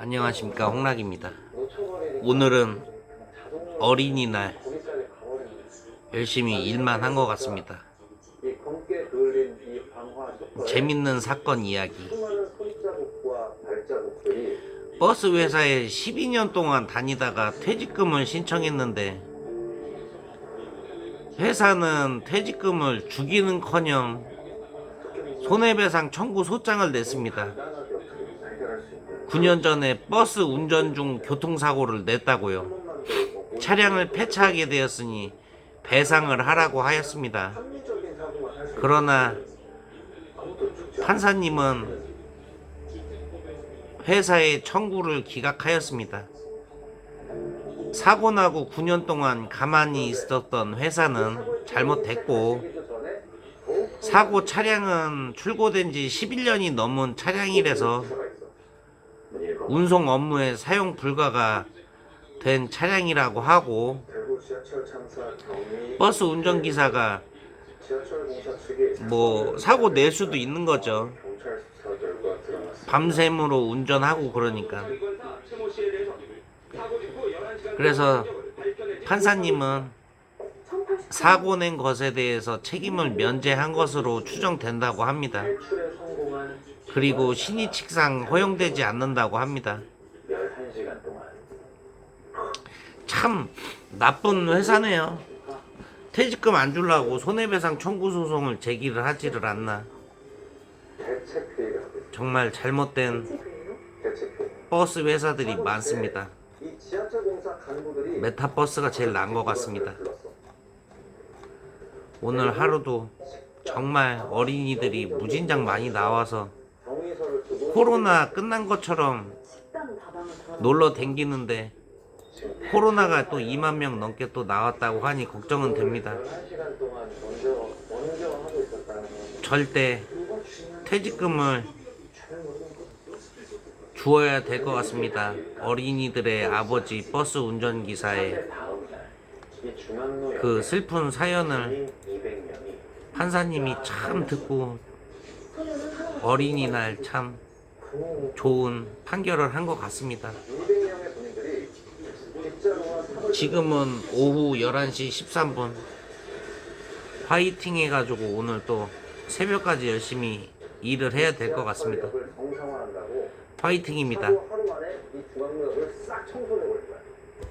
안녕하십니까 홍락입니다. 오늘은 어린이날 열심히 일만 한 것 같습니다. 재밌는 사건 이야기. 버스 회사에 12년 동안 다니다가 퇴직금을 신청했는데 회사는 퇴직금을 주기는커녕 손해배상 청구 소장을 냈습니다. 9년 전에 버스 운전 중 교통사고를 냈다고요. 차량을 폐차하게 되었으니 배상을 하라고 하였습니다. 그러나 판사님은 회사의 청구를 기각하였습니다. 사고 나고 9년 동안 가만히 있었던 회사는 잘못됐고 사고 차량은 출고된 지 11년이 넘은 차량이라서 운송 업무에 사용 불가가 된 차량이라고 하고 버스 운전기사가 뭐 사고 낼 수도 있는 거죠. 밤샘으로 운전하고 그러니까. 그래서 판사님은 사고 낸 것에 대해서 책임을 면제한 것으로 추정된다고 합니다. 그리고 신의 칙상 허용되지 않는다고 합니다. 참 나쁜 회사네요. 퇴직금 안 주려고 손해배상 청구 소송을 제기를 하지를 않나. 정말 잘못된 버스 회사들이 많습니다. 메타버스가 제일 나은 것 같습니다. 오늘 하루도 정말 어린이들이 무진장 많이 나와서 코로나 끝난 것처럼 놀러 댕기는데 코로나가 또 2만 명 넘게 또 나왔다고 하니 걱정은 됩니다. 절대 퇴직금을 주어야 될 것 같습니다. 어린이들의 아버지 버스 운전기사의 그 슬픈 사연을 판사님이 참 듣고 어린이날 참 좋은 판결을 한 것 같습니다. 지금은 오후 11시 13분 화이팅 해가지고 오늘 또 새벽까지 열심히 일을 해야 될 것 같습니다. 화이팅입니다.